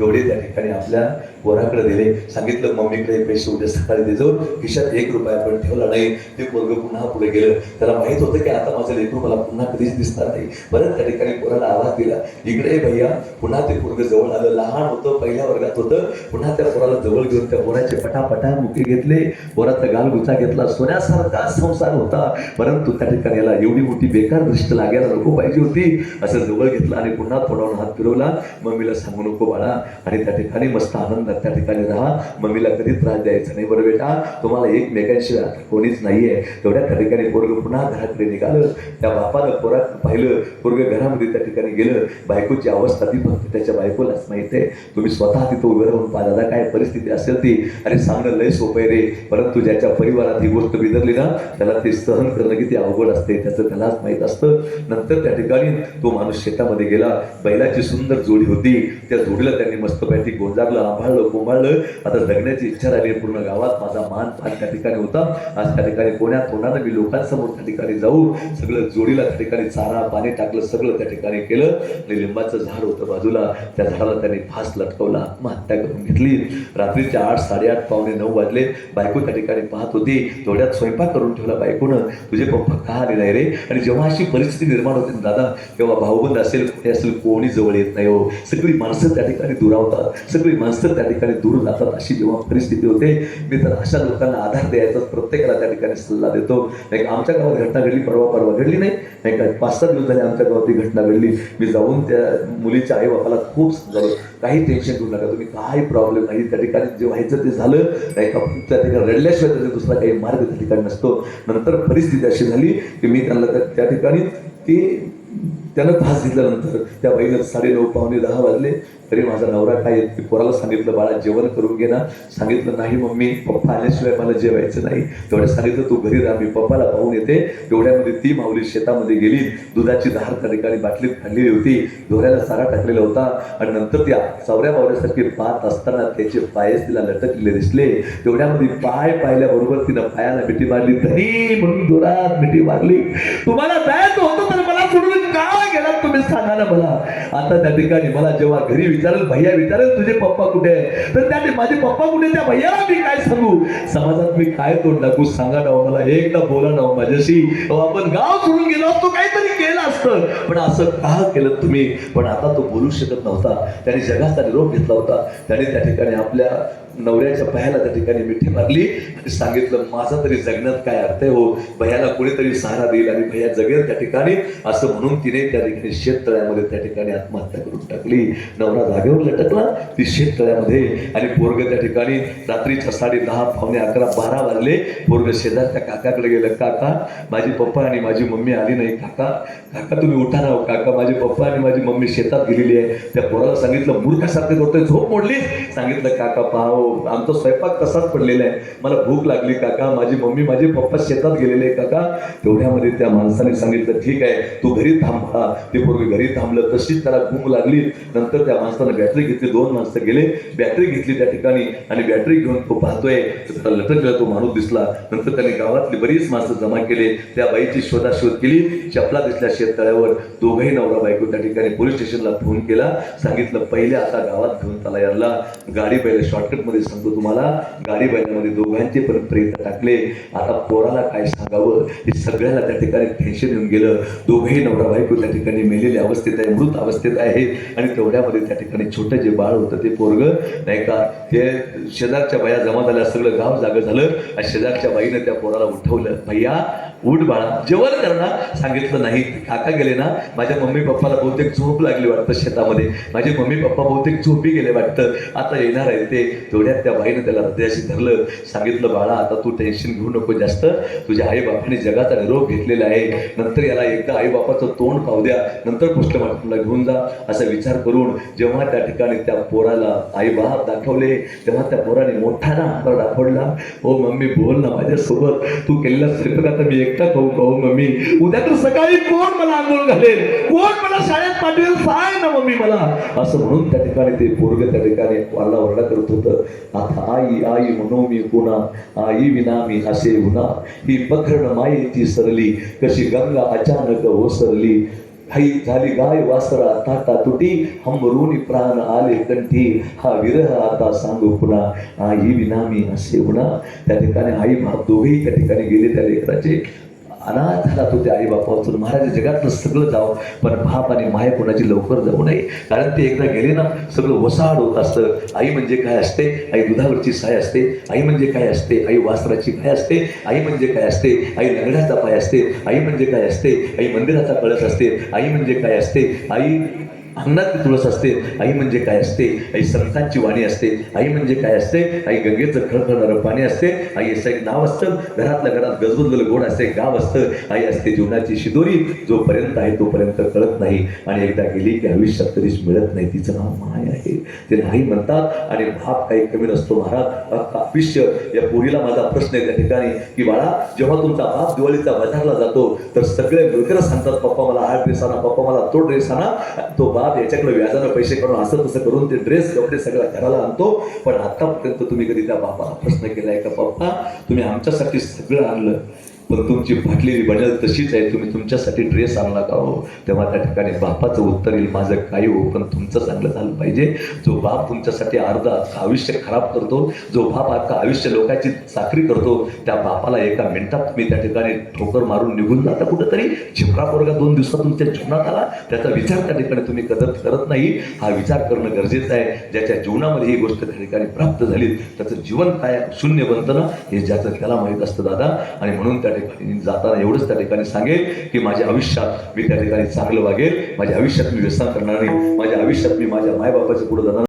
एवढे त्या ठिकाणी आपल्या पोराकडे दिले सांगितलं मम्मीकडे पैसे उद्या सकाळी देजो खिशात एक रुपया पण ठेवला नाही ते पोरग पुन्हा पुढे गेलं. त्याला माहीत होतं की आता माझं लेकरू मला पुन्हा कधीच दिसणार नाही. बरं त्या ठिकाणी पोराला आवाज दिला इकडे भैया पुन्हा ते पोरग जवळ आलं. लहान होतं पहिल्या वर्गात होतं. पुन्हा त्या पोराला जवळ घेऊन त्या पोराचे पटापटा मुके घेतले. पोराचा गाल गुचा घेतला. सोन्यासारखा संसार होता. परंतु त्या ठिकाणी याला एवढी मोठी बेकार दृष्ट लागायला नको पाहिजे होती. असं जवळ घेतलं आणि पुन्हा थोडा हात फिरवला. मम्मीला सांगू नको बाळा आणि त्या ठिकाणी मस्त आनंदात त्या ठिकाणी राहा. मम्मीला कधी त्रास द्यायचा नाही बरं बेटा. तुम्हाला एकमेकांशिवाय कोणीच नाहीये. तेवढ्या त्या ठिकाणी पोरग पुन्हा घराकडे निघालं. त्या बापानं पोरात पाहिलं. पोरग घरामध्ये त्या ठिकाणी गेलं. बायकोची अवस्था ती फक्त त्याच्या बायकोलाच माहिती आहे तुम्ही स्वतः तिथं उभे राहून पहा दादा काय परिस्थिती असेल ती. अरे सांगणं लय सोपं आहे रे. परंतु ज्याच्या परिवारात ही गोष्ट बिदरली ना त्याला ते सहन करणं किती अवघड असते त्याचं त्यालाच माहीत असतं. नंतर त्या ठिकाणी तो माणूस शेतामध्ये गेला. बैलाची सुंदर जोडी होती. त्या जोडीला त्यांनी मस्तपैकी गोंजारलं आभाळलं कोंभाळलं. आता जगण्याची इच्छा राहिली पूर्ण गावात. माझा मान पान त्या ठिकाणी होता. आज त्या ठिकाणी कोण्या तोंडानं मी लोकांसमोर त्या ठिकाणी जाऊ सगळं जोडीला त्या ठिकाणी चारा पाणी टाकलं सगळं त्या ठिकाणी केलं. आणि लिंबाचं झाड होतं बाजूला. त्या झाडाला त्यांनी फास लटकवला. आत्महत्या करून घेतली. रात्रीच्या आठ साडेआठ पावणे नऊ वाजले. बायको त्या ठिकाणी पाहत होती. थोड्यात स्वयंपाक करून ठेवला बायकोनं. तुझे पप्पा का आले नाही रे? आणि जेव्हा अशी परिस्थिती निर्माण होते ना दादा तेव्हा भाऊबंद असेल कुठे असेल कोणी जवळ येत नाही हो. सगळी माणसं त्या ठिकाणी दुरावतात. सगळी माणसं त्या ठिकाणी दूर जातात अशी जेव्हा परिस्थिती होते मी तर अशा लोकांना आधार द्यायचा प्रत्येकाला त्या ठिकाणी सल्ला देतो. नाही का आमच्या गावात घटना घडली परवा परवा घडली नाही. नाही का पाच सात दिवस झाले आमच्या गावात ती घटना घडली. मी जाऊन त्या मुलीच्या आई बापाला खूप समजावलं काही टेन्शन घेऊ नका तुम्ही काही प्रॉब्लेम नाही त्या ठिकाणी जे व्हायचं ते झालं. नाही का त्या ठिकाणी रडल्याशिवाय त्याचा दुसरा काही मार्ग त्या ठिकाणी नसतो. नंतर परिस्थिती अशी झाली की मी त्यांना त्या- त्या ठिकाणी ती त्यानं फास घेतल्यानंतर त्या बाईनं साडेनऊ पावणे दहा वाजले. तरी माझा नवरा काय की पोराला सांगितलं बाळा जेवण करून घे ना. सांगितलं नाही मम्मी पप्पा आल्याशिवाय मला जेवायचं नाही. तेवढं सांगितलं तू घरी राहा मी पप्पाला पाहून येते. तेवढ्यामध्ये ती माऊली शेतामध्ये गेली. दुधाची धार त्या ठिकाणी बाटलीत खाल्लेली होती. दोऱ्याला सारा टाकलेला होता. आणि नंतर त्या चौऱ्या बावऱ्यासारखी पाहत असताना त्याचे पायच तिला लटकलेले दिसले. तेवढ्यामध्ये पाय पाहिल्याबरोबर तिनं पायाला मिठी मारली. धनी म्हणून दोरात मिठी मारली. तुम्हाला जायचं होतं तर मला सोडून काय गेला तुम्ही सांगा ना मला. आता त्या ठिकाणी मला जेव्हा घरी विचारेल भैया विचारेल तुझे पप्पा कुठे आहे तर त्या माझे पप्पा कुठे त्या भैयाला मी काय सांगू? समाजात मी काय तोंड टाकू? सांगा ना हो मला एकदा बोला ना हो माझ्याशी. आपण गाव सोडून गेलो असतो काहीतरी केलं असतं. पण असं का केलं तुम्ही? पण आता तो बोलू शकत नव्हता. त्याने जगाचा निरोप घेतला होता. त्याने त्या ठिकाणी आपल्या नवऱ्याच्या भयाला त्या ठिकाणी मिठी मारली आणि सांगितलं माझा तरी जगण्यात काय अर्थ आहे हो? भैयाला कोणीतरी सहारा देईल आणि भैया जगेल त्या ठिकाणी? असं म्हणून तिने त्या देखील शेततळ्यामध्ये त्या ठिकाणी आत्महत्या करून टाकली. नवरा जागेवर लटकला. ती शेततळ्यामध्ये आणि पोरग त्या ठिकाणी रात्रीच्या साडे दहा पावणे अकरा बारा वाजले. पोरग शेजारच्या काकाकडे गेलं. काका माझी पप्पा आणि माझी मम्मी आली नाही काका. काका तुम्ही उठा ना हो, काका. माझे पप्पा आणि माझी मम्मी शेतात गेलेली आहे. त्या पोराला सांगितलं मूर्खासारखं करतोय झोप मोडली. सांगितलं काका पाहो हो, आमचा स्वयंपाक तसाच पडलेला आहे. मला भूक लागली काका. माझी मम्मी माझे पप्पा शेतात गेलेले आहे काका. तेवढ्यामध्ये त्या माणसाने सांगितलं ठीक आहे तू घरी थांब. ते पूर्वी घरी थांबलं तशीच त्याला भूक लागली. नंतर त्या माणसानं बॅटरी घेतली दोन माणसं गेले. बॅटरी घेतली त्या ठिकाणी आणि बॅटरी घेऊन तो पाहतोय. त्याला लटकला तो माणूस दिसला. नंतर त्याने गावातली बरीच माणसं जमा केले. त्या बाईची शोधाशोध केली. चपला दिसल्या शेततळ्यावर दोघही नवरा बायको त्या ठिकाणी पोलीस स्टेशनला फोन केला. सांगितलं पहिले आता गावात घेऊन त्याला यायला. गाडी बैल शॉर्टकटमध्ये सांगतो तुम्हाला. गाडी बैलामध्ये दोघांचे पण प्रयत्न टाकले. आता पोराला काय सांगावं? हे सगळ्याला त्या ठिकाणी टेन्शन येऊन गेलं. दोघेही नवरा बायको त्या ठिकाणी मेलेल्या अवस्थेत आहे मृत अवस्थेत आहे. आणि तेवढ्यामध्ये त्या ठिकाणी छोटं जे बाळ होतं ते पोरग नाही का ते शेजारच्या बाया जमा झाल्या सगळं गाव जागं झालं. आणि शेजारच्या बाईनं त्या पोराला उठवलं भैया उठ बाळा जेवण करणार सांगितलं नाही काका गेले ना माझ्या मम्मी पप्पाला बहुतेक झोप लागली वाटतं शेतामध्ये. माझे मम्मी पप्पा बहुतेक झोपी गेले वाटतं. आता येणार आहे ते. तेवढ्यात त्या बाईनं त्याला हृदयाशी धरलं. सांगितलं बाळा आता तू टेन्शन घेऊ नको जास्त. तुझ्या आई बापाने जगाचा निरोप घेतलेला आहे. नंतर याला एकदा आई तो तोंड पाहू द्या नंतर पृष्ठभागाला घेऊन जा असा विचार करून जेव्हा त्या ठिकाणी त्या पोराला आई बाप दाखवले तेव्हा त्या पोराने मोठा ना दाखवला हो मम्मी बोल ना माझ्यासोबत तू केलेला स्वयंपाक आता मी एकटा खाऊ खाऊ मम्मी? उद्या तर सकाळी कोण मला आंघोळ घालेल? कोण मला शाळेत पाठवेल? सांग ना मम्मी मला. असं म्हणून त्या ठिकाणी ते पोरग त्या ठिकाणी वाला ओरडा करत होतं. आता आई आई म्हणू मी कुणा? आई विना मी असे उन्हा ही पखरण मायेची सरली कशी गंगा अचानक ओसरली. हई झाली गाय वासरा ताटा तुटी हमरून प्राण आले कंठी हा विरह आता सांगू पुन्हा आई विनामी असे होणार त्या ठिकाणी आई बाप दोघेही त्या ठिकाणी गेले त्या लेकराचे अनाथ झाला होते त्या आई बापापासून महाराज जगातलं सगळं जावं पण बाप आणि माय कोणाची लवकर जाऊ नये. कारण ते एकदा गेले ना सगळं वसाड होत असतं. आई म्हणजे काय असते? आई दुधावरची साय असते. आई म्हणजे काय असते? आई वासराची काय असते. आई म्हणजे काय असते? आई लंगड्याचा पाय असते. आई म्हणजे काय असते? आई मंदिराचा कळस असते. आई म्हणजे काय असते? आई अंगणात तुळस असते आई म्हणजे काय असते? आई संतांची वाणी असते आई म्हणजे काय असते? आई गंगेचं खळखळणारं पाणी असते आई असं एक नाव असतं घरातल्या घरात गजबजलेलं गोड असते गाव असतं आई असते जीवनाची शिदोरी जोपर्यंत आहे तोपर्यंत कळत नाही. आणि एकदा गेली की आयुष्यात कधीच मिळत नाही तिचं नाव माय आहे. ते नाही म्हणतात आणि भाप काही कमी नसतो महाराज आयुष्य या पोरीला माझा प्रश्न आहे त्या ठिकाणी की बाळा जेव्हा तुमचा बाप दिवाळीचा बाजारला जातो तर सगळे मिळकर सांगतात पप्पा मला हा ड्रेस आणा पप्पा मला तो ड्रेस आणा तो बाप याच्याकडे व्याजानं पैसे करून असं तसं करून ते ड्रेस कपडे सगळं घराला आणतो. पण आतापर्यंत तुम्ही कधी त्या बापाला प्रश्न केलाय का पप्पा? तुम्ही आमच्यासाठी सगळं आणलं. पण तुमची फाटलेली बनेल तशीच आहे. तुम्ही तुमच्यासाठी ड्रेस आणला का हो? तेव्हा त्या ठिकाणी बापाचं उत्तर येईल. माझं काही हो पण तुमचं चांगलं झालं पाहिजे. जो बाप तुमच्यासाठी अर्धा आयुष्य खराब करतो जो बाप आता आयुष्य लोकांची साखरी करतो त्या बापाला एका मिनिटात तुम्ही त्या ठिकाणी ठोकर मारून निघून जाता कुठंतरी. चिपरा पोरगा दोन दिवसात तुमच्या जीवनात आला. त्याचा विचार त्या ठिकाणी तुम्ही कदर करत नाही. हा विचार करणं गरजेचं आहे. ज्याच्या जीवनामध्ये ही गोष्ट त्या ठिकाणी प्राप्त झाली त्याचं जीवन काय शून्य बनतं ना हे ज्याचं त्याला माहीत असतं दादा. आणि म्हणून त्या ठिकाणी जाताना एवढंच त्या ठिकाणी सांगेल की माझ्या आयुष्यात मी त्या ठिकाणी चांगलं वागेल माझ्या आयुष्यात मी व्यसन करणार नाही माझ्या आयुष्यात मी माझ्या मायबापाचं पुढे जाणार